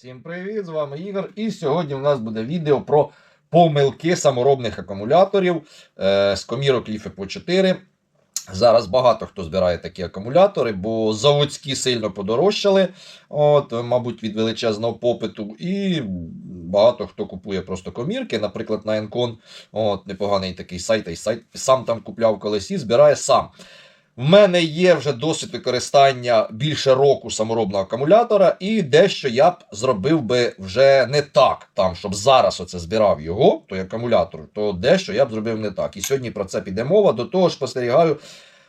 Всім привіт! З вами Ігор. І сьогодні у нас буде відео про помилки саморобних акумуляторів е, з комірок Ліфепо 4. Зараз багато хто збирає такі акумулятори, бо заводські сильно подорожчали, от, мабуть, від величезного попиту. І багато хто купує просто комірки, наприклад, на. От, непоганий такий сайт, і сайт сам там купляв колись і збирає сам. В мене є вже досвід використання більше року саморобного акумулятора, і дещо я б зробив би вже не так, там, щоб зараз оце збирав його, той акумулятор, то дещо я б зробив не так. І сьогодні про це піде мова. До того ж, спостерігаю.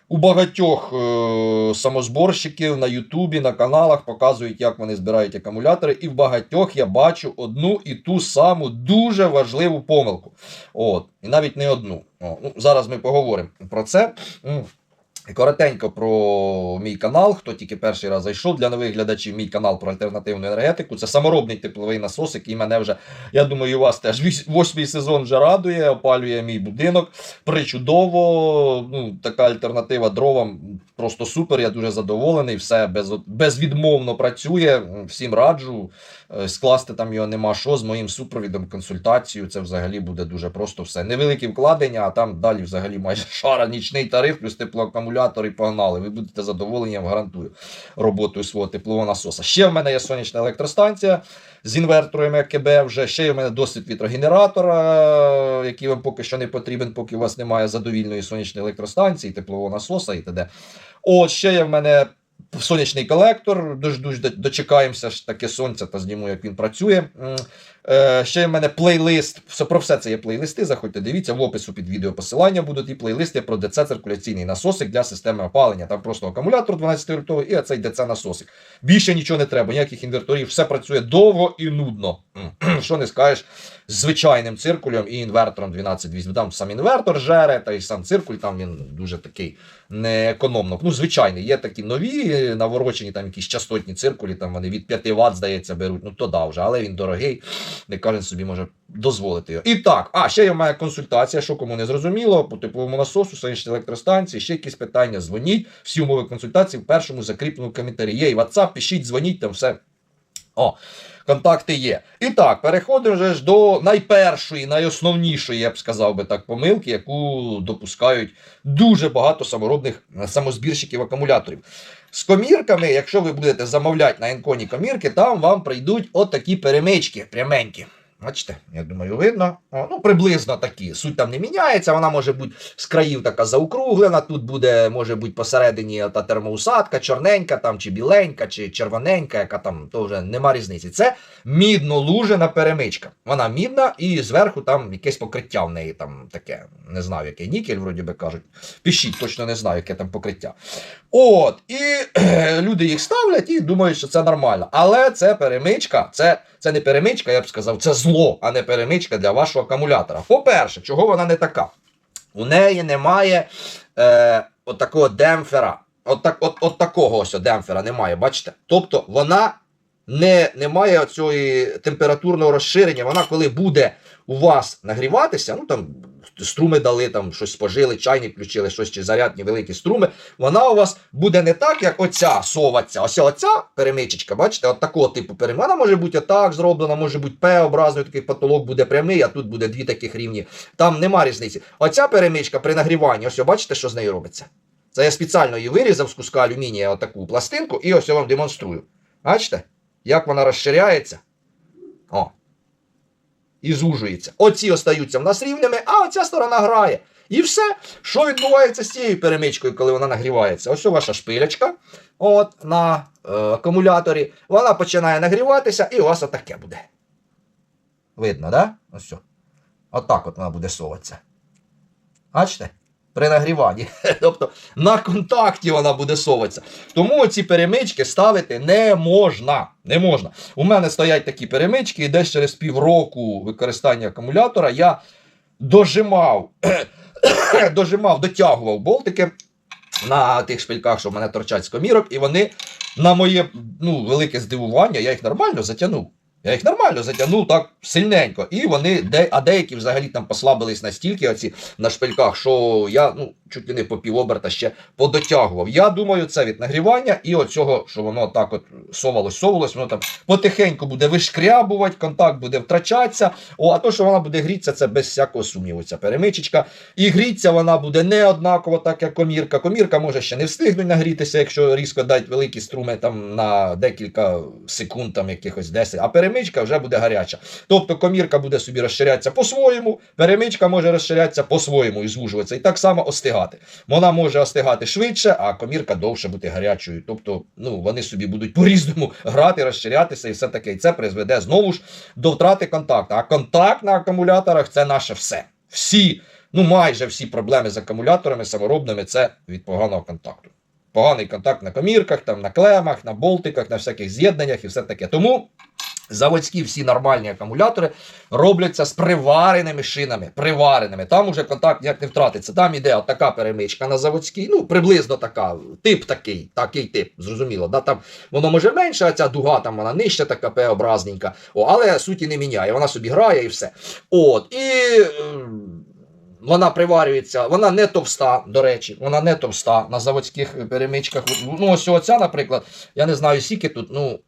У багатьох е- самозборщиків на Ютубі, на каналах показують, як вони збирають акумулятори, і в багатьох я бачу одну і ту саму дуже важливу помилку. От, і навіть не одну. О, ну, зараз ми поговоримо про це. Коротенько про мій канал. Хто тільки перший раз зайшов для нових глядачів, мій канал про альтернативну енергетику. Це саморобний тепловий насос, який мене вже, я думаю, у вас теж восьмий сезон вже радує, опалює мій будинок. Причудово. Ну, така альтернатива дровам просто супер. Я дуже задоволений. Все без, безвідмовно працює. Всім раджу. Е, Скласти там його нема що з моїм супровідом, консультацією. Це взагалі буде дуже просто все. Невеликі вкладення, а там далі взагалі майже шара, нічний тариф, плюс теплоакумулятор і погнали. Ви будете задоволені, я вам гарантую роботою свого теплового насоса. Ще в мене є сонячна електростанція з інвертором ЕКБ. Вже ще є в мене досвід вітрогенератора, який вам поки що не потрібен, поки у вас немає задовільної сонячної електростанції, теплового насоса і т.д. От ще є в мене сонячний колектор. Дуже дуже дочекаємося ж таке сонця та зніму, як він працює. Е, ще в мене плейлист. Про все це є плейлисти. Заходьте, дивіться, в опису під відео посилання будуть і плейлисти про ДЦ циркуляційний насосик для системи опалення. Там просто акумулятор 12 вольтовий і оцей ДЦ насосик. Більше нічого не треба, ніяких інверторів, все працює довго і нудно. Що не скажеш з звичайним циркулем і інвертором 12 Там сам інвертор жере, та й сам циркуль, там він дуже такий неекономно. Ну, звичайний, є такі нові, е, наворочені, там якісь частотні циркулі, там вони від 5 Вт, здається, беруть. Ну то да вже, але він дорогий, не кожен собі може дозволити його. І так, а ще є моя консультація, що кому не зрозуміло, по тепловому насосу, сонячній електростанції, ще якісь питання, дзвоніть. Всі умови консультації в першому закріпленому коментарі. Є і WhatsApp, пишіть, дзвоніть, там все. О, контакти є. І так, переходимо вже ж до найпершої, найосновнішої, я б сказав би так, помилки, яку допускають дуже багато саморобних е, самозбірщиків акумуляторів. З комірками, якщо ви будете замовляти на енконі комірки, там вам прийдуть отакі перемички пряменькі. Бачите, я думаю, видно. Ну, приблизно такі. Суть там не міняється, вона може бути з країв така заокруглена. Тут буде, може бути посередині та термоусадка, чорненька там, чи біленька, чи червоненька, яка там то вже нема різниці. Це мідно-лужена перемичка. Вона мідна і зверху там якесь покриття в неї там таке. Не знаю, яке нікель, вроді би кажуть. Пишіть, точно не знаю, яке там покриття. От, і люди їх ставлять і думають, що це нормально. Але це перемичка, це, це не перемичка, я б сказав, це зло, а не перемичка для вашого акумулятора. По-перше, чого вона не така? У неї немає е, от такого демпфера. От, так, от, от такого ось демпфера немає, бачите? Тобто вона не, не має цього температурного розширення. Вона, коли буде у вас нагріватися, ну там струми дали, там щось спожили, чайник включили, щось чи зарядні великі струми, вона у вас буде не так, як оця соваться. Ось оця перемичечка, бачите, от такого типу перемичка. Вона може бути отак зроблена, може бути П-образний такий потолок буде прямий, а тут буде дві таких рівні. Там нема різниці. Оця перемичка при нагріванні, ось бачите, що з нею робиться. Це я спеціально її вирізав з куска алюмінія отаку пластинку, і ось я вам демонструю. Бачите, як вона розширяється? О. І зужується. Оці остаються в нас рівнями, а оця сторона грає. І все, що відбувається з цією перемичкою, коли вона нагрівається? Ось ваша шпилячка от, на е, акумуляторі. Вона починає нагріватися, і у вас отаке буде. Видно, да? Ось. Отак от вона буде соватися. Бачите? При нагріванні. тобто на контакті вона буде соватися. Тому ці перемички ставити не можна. Не можна. У мене стоять такі перемички, і десь через півроку використання акумулятора я дожимав, дожимав, дотягував болтики на тих шпильках, що в мене торчать з комірок, і вони на моє ну, велике здивування, я їх нормально затягнув. Я їх нормально затягнув так сильненько. І вони, де, а деякі взагалі там послабились настільки оці на шпильках, що я ну, чуть ли не по півоберта ще подотягував. Я думаю, це від нагрівання і оцього, що воно так от совалось, совалось, воно там потихеньку буде вишкрябувати, контакт буде втрачатися. О, а то, що вона буде грітися, це без всякого сумніву. Ця перемичечка. І гріться вона буде не однаково, так як комірка. Комірка може ще не встигнуть нагрітися, якщо різко дати великі струми там на декілька секунд, там якихось 10, а перемичка вже буде гаряча. Тобто комірка буде собі розширятися по-своєму, перемичка може розширятися по-своєму і звужуватися. І так само остигати. Вона може остигати швидше, а комірка довше бути гарячою. Тобто, ну вони собі будуть по-різному грати, розширятися і все таке. І це призведе знову ж до втрати контакту. А контакт на акумуляторах це наше все. Всі, ну майже всі проблеми з акумуляторами саморобними це від поганого контакту. Поганий контакт на комірках, там на клемах, на болтиках, на всяких з'єднаннях і все таке. Тому заводські всі нормальні акумулятори робляться з привареними шинами. Привареними. Там уже контакт ніяк не втратиться. Там іде от така перемичка на заводській, ну приблизно така, тип такий, такий тип, зрозуміло. Да? Там воно може менше, а ця дуга там вона нижча, така П-образненька. Але суті не міняє. Вона собі грає і все. От. І. ем, вона приварюється, вона не товста, до речі, вона не товста на заводських перемичках. Ну, ось оця, наприклад, я не знаю, скільки тут, ну,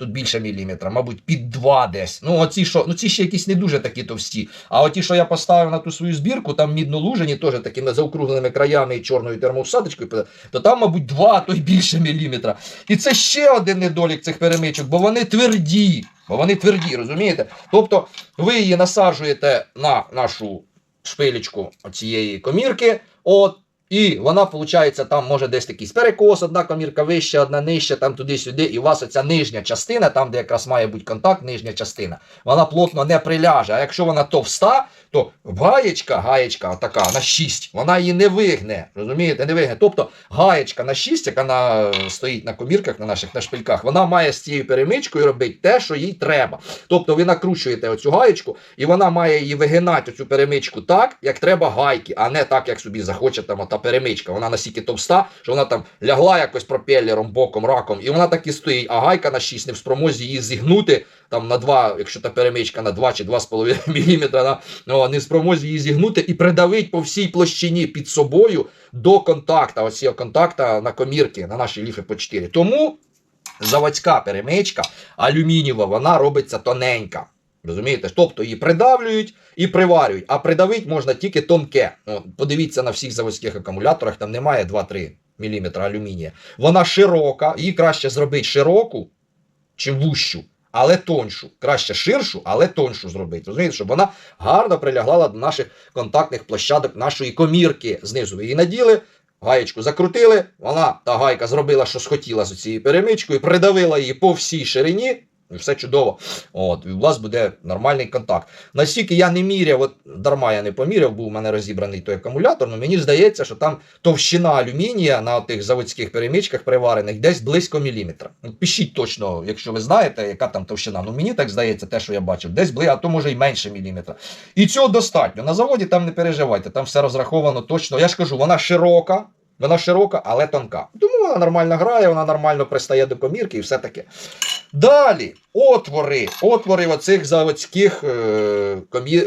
тут більше міліметра, мабуть, під два десь. Ну, оці, що, ну, ці ще якісь не дуже такі товсті. А оті, що я поставив на ту свою збірку, там мідно-лужені, теж такими заокругленими краями і чорною термоусадочкою, то там, мабуть, два, то й більше міліметра. І це ще один недолік цих перемичок, бо вони тверді. Бо вони тверді, розумієте? Тобто ви її насаджуєте на нашу шпилечку цієї комірки. От, і вона, виходить, там може десь якийсь перекос, одна комірка вища, одна нижча, там туди-сюди, і у вас оця нижня частина, там, де якраз має бути контакт, нижня частина, вона плотно не приляже. А якщо вона товста, то гаєчка, гаєчка така на 6, вона її не вигне. Розумієте, не вигне. Тобто гаєчка на 6, яка на, стоїть на комірках, на наших на шпильках, вона має з цією перемичкою робити те, що їй треба. Тобто ви накручуєте оцю гаєчку, і вона має її вигинати оцю перемичку так, як треба гайки, а не так, як собі захоче там перемичка. Вона настільки товста, що вона там лягла якось пропеллером, боком, раком, і вона так і стоїть, а гайка на 6 не в спромозі її зігнути там на 2, якщо та перемичка на 2 чи 2,5 мм, ну, не в спромозі її зігнути і придавить по всій площині під собою до контакта, ось цього контакта на комірки, на наші ліфи по 4. Тому заводська перемичка алюмінієва, вона робиться тоненька. Розумієте? Тобто її придавлюють і приварюють, а придавити можна тільки тонке. От, подивіться на всіх заводських акумуляторах, там немає 2-3 мм алюмінія. Вона широка, її краще зробити широку, чим вущу, але тоншу. Краще ширшу, але тоншу зробити. Розумієте, щоб вона гарно прилягла до наших контактних площадок нашої комірки. Знизу її наділи, гаєчку закрутили, вона, та гайка, зробила, що схотіла з цією перемичкою, придавила її по всій ширині. І все чудово. От, і у вас буде нормальний контакт. Настільки я не міряв, от дарма я не поміряв, був у мене розібраний той акумулятор, але мені здається, що там товщина алюмінія на тих заводських перемичках приварених десь близько міліметра. Пишіть точно, якщо ви знаєте, яка там товщина. Ну мені так здається, те, що я бачив, десь близько, а то може й менше міліметра. І цього достатньо. На заводі там не переживайте, там все розраховано точно. Я ж кажу, вона широка. Вона широка, але тонка. Тому вона нормально грає, вона нормально пристає до комірки і все таке. Далі, отвори, отвори в оцих заводських е, комі...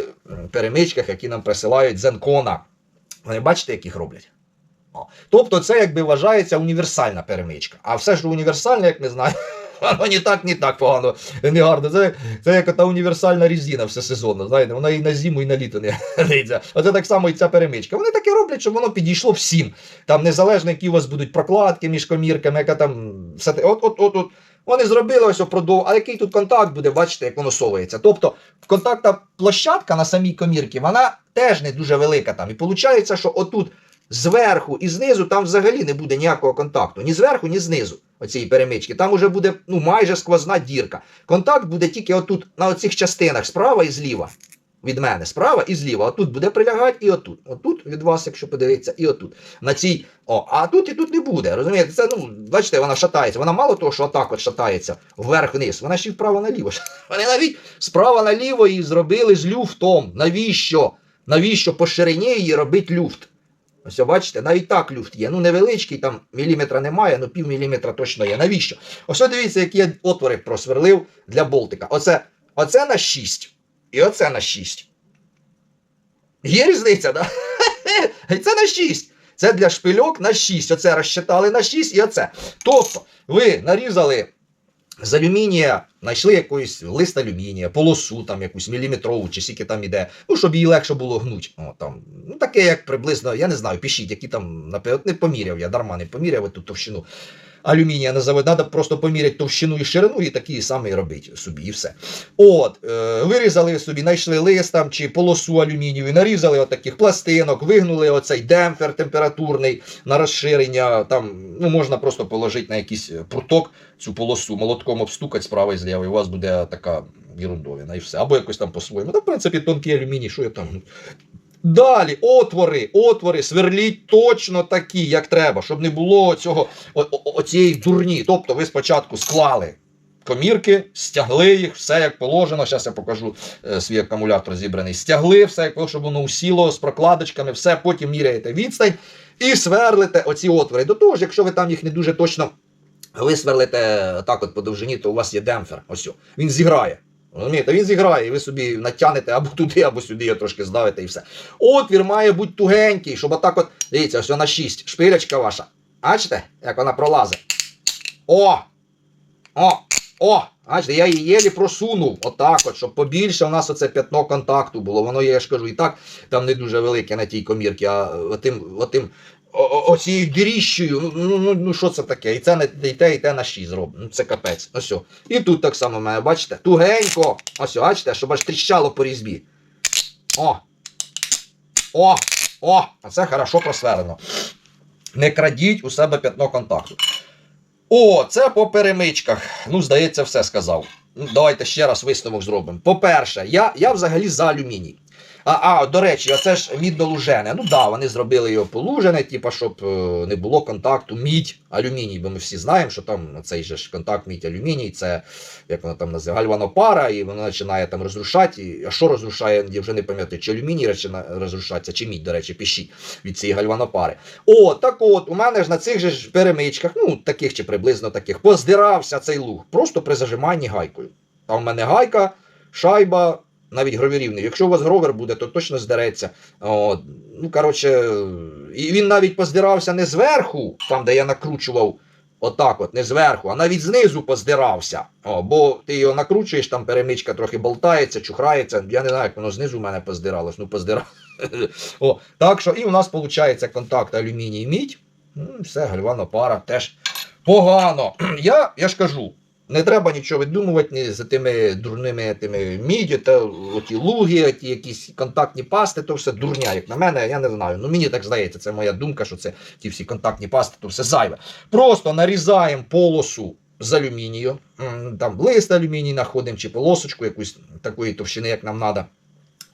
перемичках, які нам присилають з Енкона. Вони бачите, як їх роблять? О. Тобто, це якби вважається універсальна перемичка. А все ж універсальне, як ми знаємо, ні так, ні так погано, не гарно. Це, це як та універсальна різина всесезонна. Знаєте, вона і на зиму, і на літо не годиться. Оце так само і ця перемичка. Вони таке роблять, щоб воно підійшло всім. Там незалежно, які у вас будуть прокладки між комірками, яка там. От, от, от, от. Вони зробили ось впродовж, а який тут контакт буде, бачите, як воно совується. Тобто в контакта площадка на самій комірці, вона теж не дуже велика там. І виходить, що отут зверху і знизу там взагалі не буде ніякого контакту. Ні зверху, ні знизу оцієї перемички. Там уже буде ну, майже сквозна дірка. Контакт буде тільки отут, на оцих частинах, справа і зліва. Від мене справа і зліва. Отут буде прилягати і отут. Отут від вас, якщо подивитися, і отут. На цій. О, а тут і тут не буде. Розумієте? Це, ну, бачите, вона шатається. Вона мало того, що отак от шатається вверх-вниз. Вона ще й вправо наліво. Вони навіть справа наліво її зробили з люфтом. Навіщо? Навіщо по ширині її робити люфт? Ось бачите, навіть так люфт є. Ну невеличкий, там міліметра немає, ну пів міліметра точно є. Навіщо? Ось дивіться, які я отвори просверлив для болтика. Оце, оце на 6. І оце на 6. Є різниця. Да? Це на 6. Це для шпильок на 6. Оце розчитали на 6 і оце. Тобто, ви нарізали з алюмінія, знайшли якийсь лист алюмінія, полосу там якусь міліметрову, чи скільки там іде, ну, щоб її легше було гнуть. О, там, ну, таке, як приблизно, я не знаю, пишіть, які там, наприклад, не поміряв, я дарма не поміряв ту товщину алюмінія на завод. Треба просто поміряти товщину і ширину, і такі самі робити собі, і все. От, е, вирізали собі, знайшли лист там чи полосу алюмінію, нарізали отаких пластинок, вигнули оцей демпфер температурний на розширення. Там ну, можна просто положити на якийсь пруток цю полосу, молотком обстукати справа і зліва, і у вас буде така ерундовина і все. Або якось там по-своєму. Та, в принципі, тонкий алюміній, що я там. Далі, отвори, отвори, сверліть точно такі, як треба, щоб не було цього, оцієї дурні. Тобто ви спочатку склали комірки, стягли їх, все як положено. Зараз я покажу е, свій акумулятор зібраний. Стягли все, як положено, щоб воно усіло з прокладочками, все, потім міряєте відстань і сверлите оці отвори. До того ж, якщо ви там їх не дуже точно висверлите так от по довжині, то у вас є демпфер. Ось він зіграє. Розумієте, він зіграє, і ви собі натягнете або туди, або сюди його трошки здавите і все. Отвір має бути тугенький, щоб отак от. Дивіться, ось на 6. Шпилечка ваша. Бачите, як вона пролазить. О! О! О! Бачите, я її єлі просунув. Отак от, щоб побільше у нас оце п'ятно контакту було. Воно я ж кажу, і так там не дуже велике на тій комірці, а отим, отим оцією диріщою, ну, ну, ну, ну що це таке? І це не і те, і те на 6 зроблено. Ну це капець. Ось. І тут так само має, бачите? Тугенько. Ось, бачите, щоб аж тріщало по різьбі. О! О! О! А це хорошо просверлено. Не крадіть у себе п'ятно контакту. О, це по перемичках. Ну, здається, все сказав. Ну, давайте ще раз висновок зробимо. По-перше, я, я взагалі за алюміній. А, а, до речі, оце ж мідно-лужене. Ну да, вони зробили його полужене, типу, щоб е, не було контакту мідь, алюміній, бо ми всі знаємо, що там цей же ж контакт мідь алюміній, це як воно там називає, гальванопара, і воно починає там розрушати. А що розрушає, я вже не пам'ятаю, чи алюміній починає розрушатися, чи мідь, до речі, пішіть від цієї гальванопари. О, так от, у мене ж на цих же ж перемичках, ну таких чи приблизно таких, поздирався цей луг, просто при зажиманні гайкою. Там в мене гайка, шайба, навіть гровірівний. Якщо у вас гровер буде, то точно здереться. Ну, коротше, і він навіть поздирався не зверху, там, де я накручував. Отак от, не зверху, а навіть знизу поздирався. О, бо ти його накручуєш, там перемичка трохи болтається, чухрається. Я не знаю, як воно знизу в мене поздиралось. Ну, поздиралось. Так що і у нас виходить контакт алюміній мідь. Все, гальвана пара теж погано. Я, я ж кажу, не треба нічого видумувати за тими дурними тими міді, та оті луги, оті якісь контактні пасти, то все дурня, як на мене, я не знаю. Ну мені так здається, це моя думка, що це ті всі контактні пасти, то все зайве. Просто нарізаємо полосу з алюмінію, там лист алюміній знаходимо, чи полосочку якусь такої товщини, як нам треба.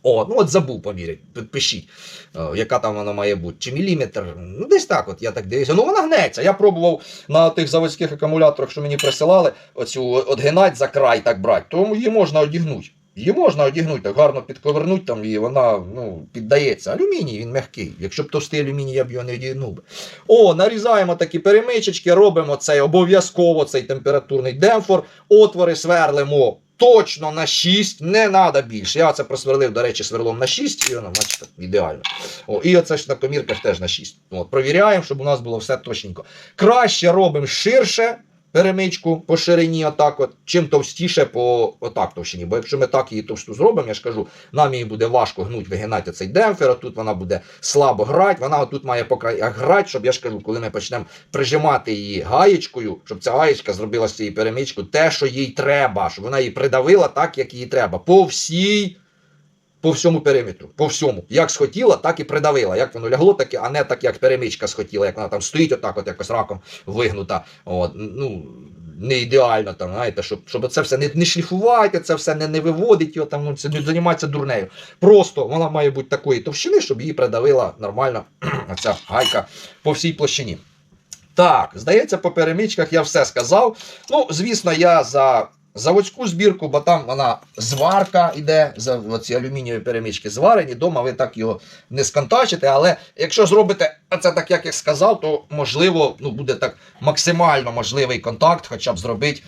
О, ну от забув поміряти, підпишіть, е, яка там вона має бути. Чи міліметр. Ну, десь так, от я так дивлюся. Ну вона гнеться. Я пробував на тих заводських акумуляторах, що мені присилали, оцю одгинать за край так брати, то її можна одігнути. Її можна одігнути, так гарно підковернути там, і вона ну, піддається. Алюміній, він м'який. Якщо б товстий алюміній, я б його не одігнув би. О, нарізаємо такі перемичечки, робимо цей обов'язково цей температурний демпфор, отвори сверлимо точно на 6, не треба більше. Я це просверлив, до речі, сверлом на 6, і воно, бачите, ідеально. О, і оце ж на комірках теж на 6. От, провіряємо, щоб у нас було все точненько. Краще робимо ширше перемичку по ширині, отак от, чим товстіше по отак товщині. Бо якщо ми так її товсту зробимо, я ж кажу, нам її буде важко гнуть, вигинати цей демпфер, а тут вона буде слабо грати, вона отут має по краях грати, щоб я ж кажу, коли ми почнемо прижимати її гаєчкою, щоб ця гаєчка зробила з цієї перемички те, що їй треба, щоб вона її придавила так, як їй треба. По всій. По всьому периметру, по всьому. Як схотіла, так і придавила. Як воно лягло, таке, а не так, як перемичка схотіла, як вона там стоїть, отак, от якось раком вигнута. От, ну, не ідеально, там, знаєте, щоб, щоб це все не, не шліфувати, це все не, не виводить його, там, ну, це не займатися дурнею. Просто вона має бути такої товщини, щоб її придавила нормально ця гайка по всій площині. Так, здається, по перемичках я все сказав. Ну, звісно, я за заводську збірку, бо там вона зварка йде, за оці алюмінієві перемички зварені. Дома ви так його не сконтачите. Але якщо зробите це так, як я сказав, то можливо ну, буде так максимально можливий контакт, хоча б зробити.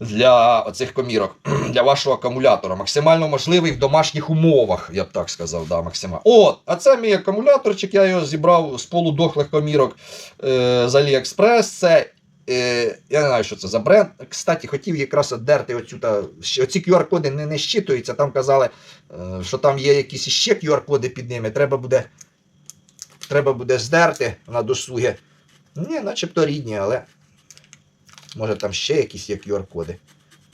Для оцих комірок, для вашого акумулятора. Максимально можливий в домашніх умовах, я б так сказав. Да, максимально. От, а це мій акумуляторчик, я його зібрав з полудохлих комірок е, з AliExpress. Це Е, я не знаю, що це за бренд. Кстати, хотів якраз одерти оцю та оці QR-коди не, не щитуються. Там казали, е, що там є якісь іще QR-коди під ними. Треба буде, треба буде здерти на досуги. Ні, начебто рідні, але може там ще якісь є QR-коди.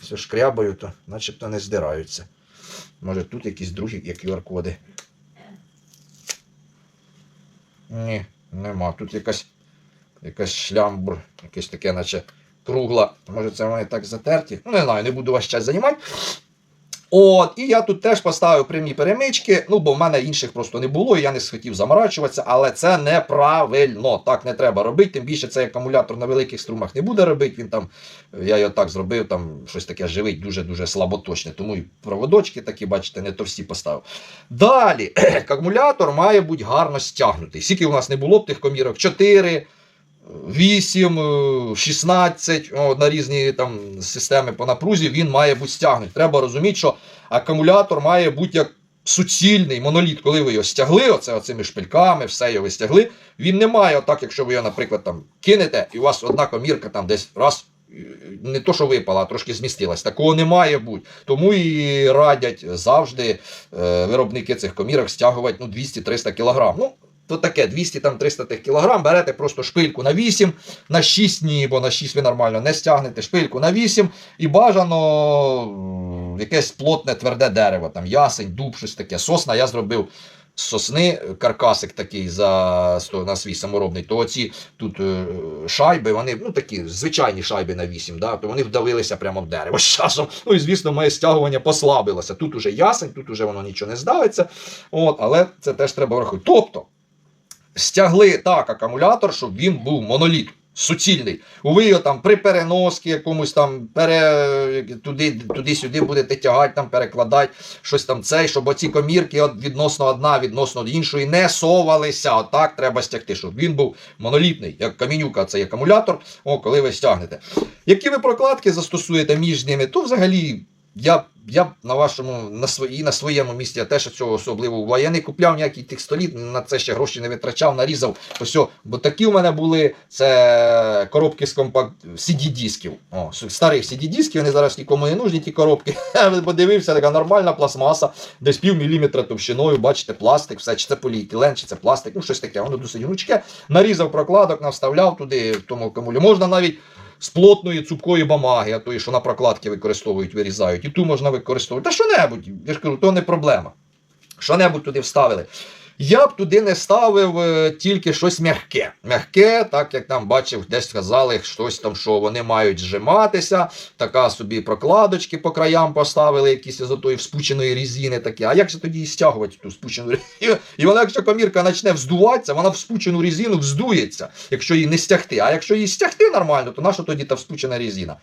Все шкрябаю, то начебто не здираються. Може тут якісь другі є QR-коди. Ні, нема. Тут якась якась шлямбур, якесь таке, наче кругла. Може, це вони так затерті. Ну, не знаю, не буду вас час займати. От, і я тут теж поставив прямі перемички, ну, бо в мене інших просто не було, і я не схотів заморачуватися, але це неправильно. Так не треба робити. Тим більше цей акумулятор на великих струмах не буде робити. Він там, я його так зробив, там щось таке живить, дуже-дуже слаботочне. Тому і проводочки такі, бачите, не товсті поставив. Далі, акумулятор має бути гарно стягнутий. Скільки у нас не було б тих комірок? 4. 8, е, 16 о, на різні там системи по напрузі, він має бути стягнутий. Треба розуміти, що акумулятор має бути як суцільний моноліт, коли ви його стягли, оце оцими шпильками, все його стягли. Він не має отак, якщо ви його, наприклад, там кинете, і у вас одна комірка там десь раз. е, Не то, що випала, а трошки змістилась. Такого не має бути. Тому і радять завжди е, виробники цих комірок стягувати ну, 200-300 кг. Ну, то таке 200-300 тих кілограм, берете просто шпильку на 8, на 6 ні, бо на 6 ви нормально не стягнете, шпильку на 8 і бажано якесь плотне тверде дерево, там ясень, дуб, щось таке. Сосна я зробив з сосни, каркасик такий за, на свій саморобний, то оці тут е, шайби, вони ну такі звичайні шайби на 8, да, то вони вдавилися прямо в дерево з часом. Ну і звісно, моє стягування послабилося. Тут уже ясень, тут уже воно нічого не здавиться. От, але це теж треба врахувати. Тобто, стягли так акумулятор, щоб він був моноліт. Суцільний. Ви його там при переноски якомусь там пере, туди, туди-сюди будете тягати, там, перекладати щось там цей, щоб оці комірки от відносно одна, відносно іншої не совалися. Отак треба стягти, щоб він був монолітний, як камінюка, цей акумулятор, о, коли ви стягнете. Які ви прокладки застосуєте між ними, то взагалі я, я на вашому, на свої, на своєму місці я теж цього особливо уваги. Я не купляв ніякий текстоліт, на це ще гроші не витрачав, нарізав. Ось, о, бо такі у мене були це коробки з компакт CD-дисків. Старих CD-дисків, вони зараз нікому не нужні, ті коробки. Я подивився, така нормальна пластмаса, десь пів міліметра товщиною, бачите, пластик, все, чи це поліетилен, чи це пластик, ну щось таке, воно досить гнучке. Нарізав прокладок, навставляв туди, в тому акумулі. Можна навіть з плотної цупкої бамаги, а тої, що на прокладки використовують, вирізають. І ту можна використовувати. Та що-небудь, я ж кажу, то не проблема. Що-небудь туди вставили. Я б туди не ставив е, тільки щось м'яке. М'яке, так як там бачив, десь сказали, щось там, що вони мають зжиматися, така собі прокладочки по краям поставили, якісь з отої вспученої різини такі. А як же тоді стягувати ту спучену різину? І вона, якщо комірка почне вздуватися, вона в спучену різину вздується, якщо її не стягти. А якщо її стягти нормально, то наша тоді та вспучена різина?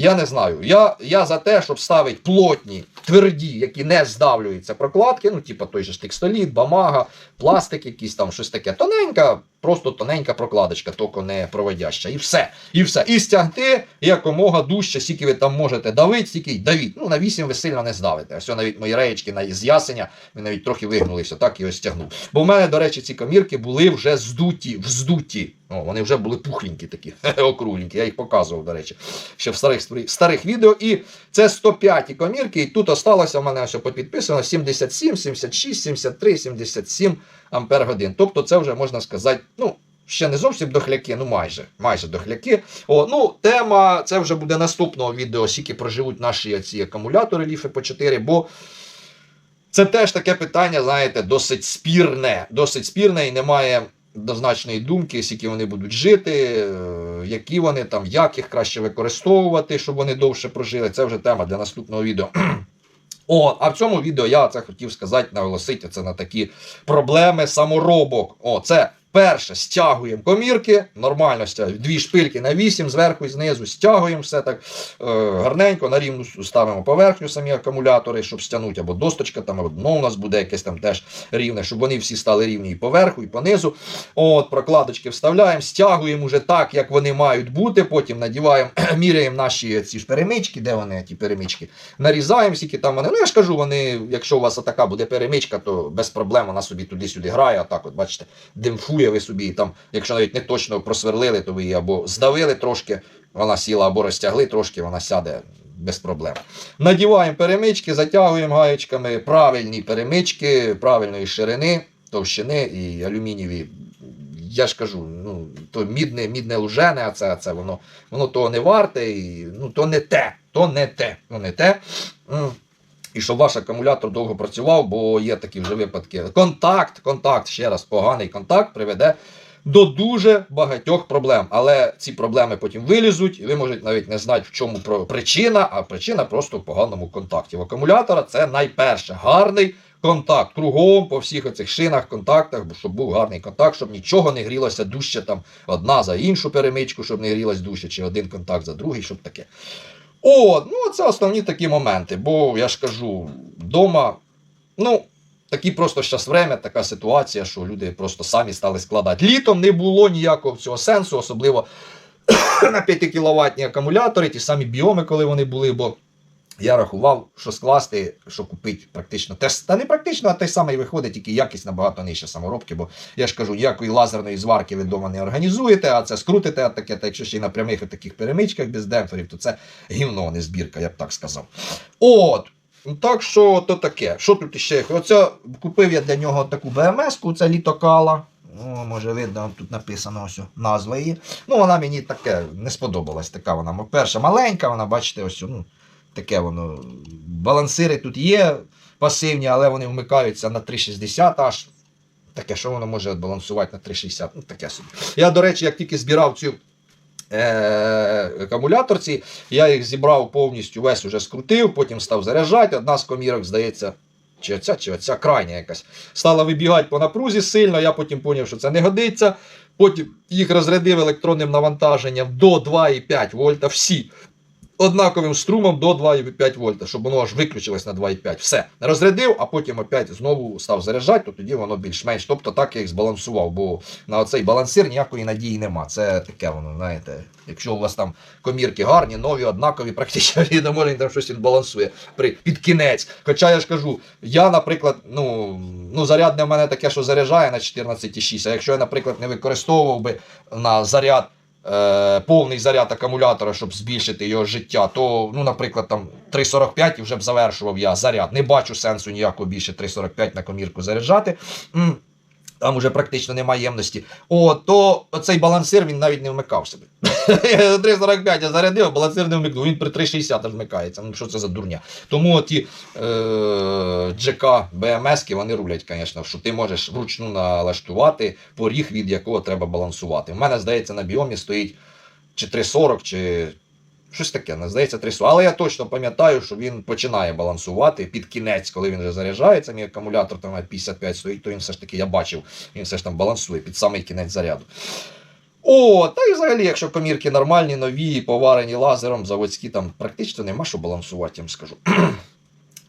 Я не знаю. Я, я за те, щоб ставити плотні, тверді, які не здавлюються прокладки, ну, типу той же ж текстоліт, бамага, пластик якийсь там, щось таке. Тоненька, просто тоненька прокладочка, тільки не проводяща. І все. І все. І стягти якомога дужче, скільки ви там можете давити, стільки давіть. Ну, на 8 ви сильно не здавите. Ось навіть мої реєчки на з ясеня, ви навіть трохи вигнулися, так і ось стягнув. Бо в мене, до речі, ці комірки були вже здуті, вздуті. О, вони вже були пухленькі такі, округленькі. Я їх показував, до речі, ще в старих, старих відео. І це 105 комірки, і тут осталося в мене ось підписано 77, 76, 73, 77 ампер годин. Тобто це вже можна сказати, ну. Ще не зовсім дохляки, ну майже майже дохляки. О, ну, тема, це вже буде наступного відео, скільки проживуть наші ці акумулятори ліфи по 4, бо це теж таке питання, знаєте, досить спірне. Досить спірне і немає однозначної думки, скільки вони будуть жити, е, які вони там, як їх краще використовувати, щоб вони довше прожили. Це вже тема для наступного відео. О, а в цьому відео я це хотів сказати, наголосити це на такі проблеми саморобок. О, це Перше, стягуємо комірки, нормально стягуємо. Дві шпильки на 8, зверху і знизу стягуємо все так е, гарненько, на рівну ставимо поверхню самі акумулятори, щоб стягнути, або досточка, там, або у нас буде якесь там теж рівне, щоб вони всі стали рівні і поверху, і понизу. От, прокладочки вставляємо, стягуємо уже так, як вони мають бути. Потім надіваємо, міряємо наші ці ж перемички, де вони, ті перемички, нарізаємо, скільки там вони. Ну я ж кажу, вони, якщо у вас така буде перемичка, то без проблем вона собі туди-сюди грає. Отак, от бачите, димфує ви собі там, якщо навіть не точно просверлили, то ви її або здавили трошки, вона сіла, або розтягли трошки, вона сяде. Без проблем. Надіваємо перемички, затягуємо гаєчками, правильні перемички, правильної ширини, товщини і алюмінієві. Я ж кажу, ну, то мідне, мідне лужене, а це, це воно, воно того не варте, і, ну, то не те, то не те, то не те. І щоб ваш акумулятор довго працював, бо є такі вже випадки. Контакт, контакт, ще раз, поганий контакт приведе до дуже багатьох проблем. Але ці проблеми потім вилізуть, і ви можете навіть не знати, в чому причина, а причина просто в поганому контакті. В акумулятора це найперше гарний контакт кругом по всіх оцих шинах, контактах, щоб був гарний контакт, щоб нічого не грілося дужче там одна за іншу перемичку, щоб не грілась дужче, чи один контакт за другий, щоб таке. О, ну це основні такі моменти. Бо я ж кажу, вдома, ну, такі просто щас время, така ситуація, що люди просто самі стали складати. Літом не було ніякого цього сенсу, особливо на 5 кіловатні акумулятори, ті самі біоми, коли вони були, бо я рахував, що скласти, що купити практично те, та не практично, а те саме виходить, тільки якість набагато нижча саморобки, бо я ж кажу, ніякої лазерної зварки ви вдома не організуєте, а це скрутите, а таке, та якщо ще й на прямих таких перемичках без демпферів, то це гівно, не збірка, я б так сказав. От. Ну, Так що то таке. Що тут іще? Оце купив я для нього таку БМС-ку, це літокала. О, може видно, тут написано ось назва її. Ну, вона мені таке не сподобалась. Така вона. Перша маленька, вона, бачите, ось ну, таке воно. Балансири тут є пасивні, але вони вмикаються на 360 аж. Таке, що воно може балансувати на 360. Ну, таке собі. Я, до речі, як тільки збирав цю е- акумуляторці, я їх зібрав повністю, весь уже скрутив, потім став заряджати. Одна з комірок, здається, чи оця, чи оця крайня якась. Стала вибігати по напрузі сильно, я потім зрозумів, що це не годиться. Потім їх розрядив електронним навантаженням до 2,5 вольта. Всі однаковим струмом до 2,5 вольта, щоб воно аж виключилось на 2,5. Все. Розрядив, а потім опять знову став заряджати, то тоді воно більш-менш. Тобто так я їх збалансував, бо на оцей балансир ніякої надії нема. Це таке воно, знаєте. Якщо у вас там комірки гарні, нові, однакові, практично відомо, може він там щось він балансує при, під кінець. Хоча я ж кажу, я, наприклад, ну, ну зарядне в мене таке, що заряджає на 14,6, а якщо я, наприклад, не використовував би на заряд е, повний заряд акумулятора, щоб збільшити його життя, то, ну, наприклад, там 3,45 і вже б завершував я заряд. Не бачу сенсу ніякого більше 3,45 на комірку заряджати. Там уже практично немає ємності. О, то цей балансир він навіть не вмикав собі. 3,45 я зарядив, балансир не вмикнув. Він при 3,60 вмикається. Ну що це за дурня? Тому ті е, GK BMS вони рулять, звісно, що ти можеш вручну налаштувати поріг, від якого треба балансувати. У мене, здається, на біомі стоїть чи 3,40, чи щось таке, не здається, 3,40. Але я точно пам'ятаю, що він починає балансувати під кінець, коли він вже заряджається. Мій акумулятор там на 55 стоїть, то він все ж таки, я бачив, він все ж там балансує під самий кінець заряду. О, та і взагалі, якщо комірки нормальні, нові, поварені лазером, заводські, там практично нема що балансувати, я вам скажу.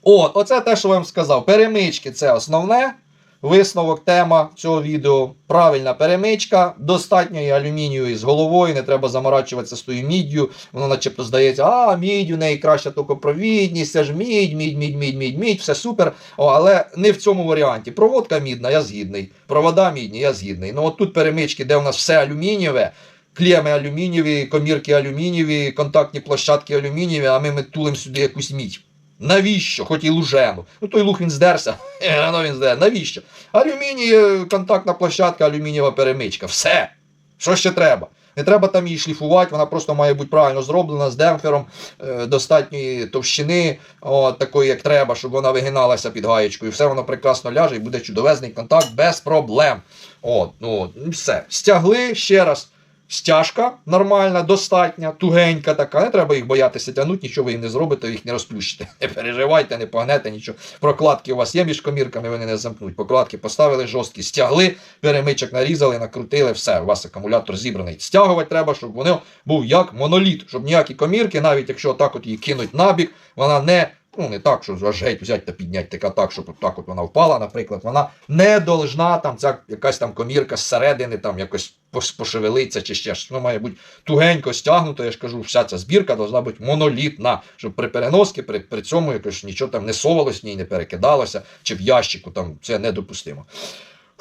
От, оце те, що я вам сказав. Перемички це основне. Висновок, тема цього відео. Правильна перемичка, достатньої алюмінію з головою, не треба заморачуватися з тою міддю. Воно начебто здається, а мідь у неї краща токопровідність, це ж мідь, мідь, мідь, мідь, мідь, мідь, все супер. О, але не в цьому варіанті. Проводка мідна, я згідний. Провода мідні, я згідний. Ну от тут перемички, де у нас все алюмінієве. Клеми алюмінієві, комірки алюмінієві, контактні площадки алюмінієві, а ми, ми тулимо сюди якусь мідь. Навіщо? Хоч і лужену. Ну той луг він здерся. Е, ну він здер. Навіщо? Алюміній, е, контактна площадка, алюмінієва перемичка. Все. Що ще треба? Не треба там її шліфувати, вона просто має бути правильно зроблена з демпфером е, достатньої товщини, от, такої, як треба, щоб вона вигиналася під гаєчкою. Все воно прекрасно ляже і буде чудовезний контакт без проблем. От, ну, все. Стягли ще раз. Стяжка нормальна, достатня, тугенька така. Не треба їх боятися тягнути, нічого ви їм не зробите, їх не розплющите. Не переживайте, не погнете нічого. Прокладки у вас є між комірками, вони не замкнуть. Прокладки поставили жорсткі, стягли, перемичок нарізали, накрутили, все. У вас акумулятор зібраний. Стягувати треба, щоб воно був як моноліт, щоб ніякі комірки, навіть якщо так от її кинуть набік, вона не. Ну, не так, що геть взяти та підняти, така так, щоб так от вона впала, наприклад, вона не должна там, ця якась там комірка зсередини там якось пошевелиться чи ще щось. Ну, має бути тугенько стягнуто, я ж кажу, вся ця збірка должна бути монолітна, щоб при переносці, при, при цьому якось нічого там не совалось, ні, не перекидалося, чи в ящику там це недопустимо.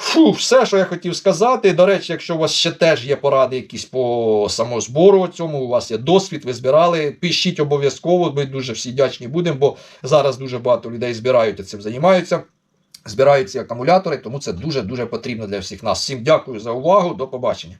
Фу, все, що я хотів сказати. До речі, якщо у вас ще теж є поради якісь по самозбору цьому, у вас є досвід, ви збирали, пишіть обов'язково, ми дуже всі вдячні будемо, бо зараз дуже багато людей збирають і цим займаються. Збирають ці акумулятори, тому це дуже-дуже потрібно для всіх нас. Всім дякую за увагу, до побачення.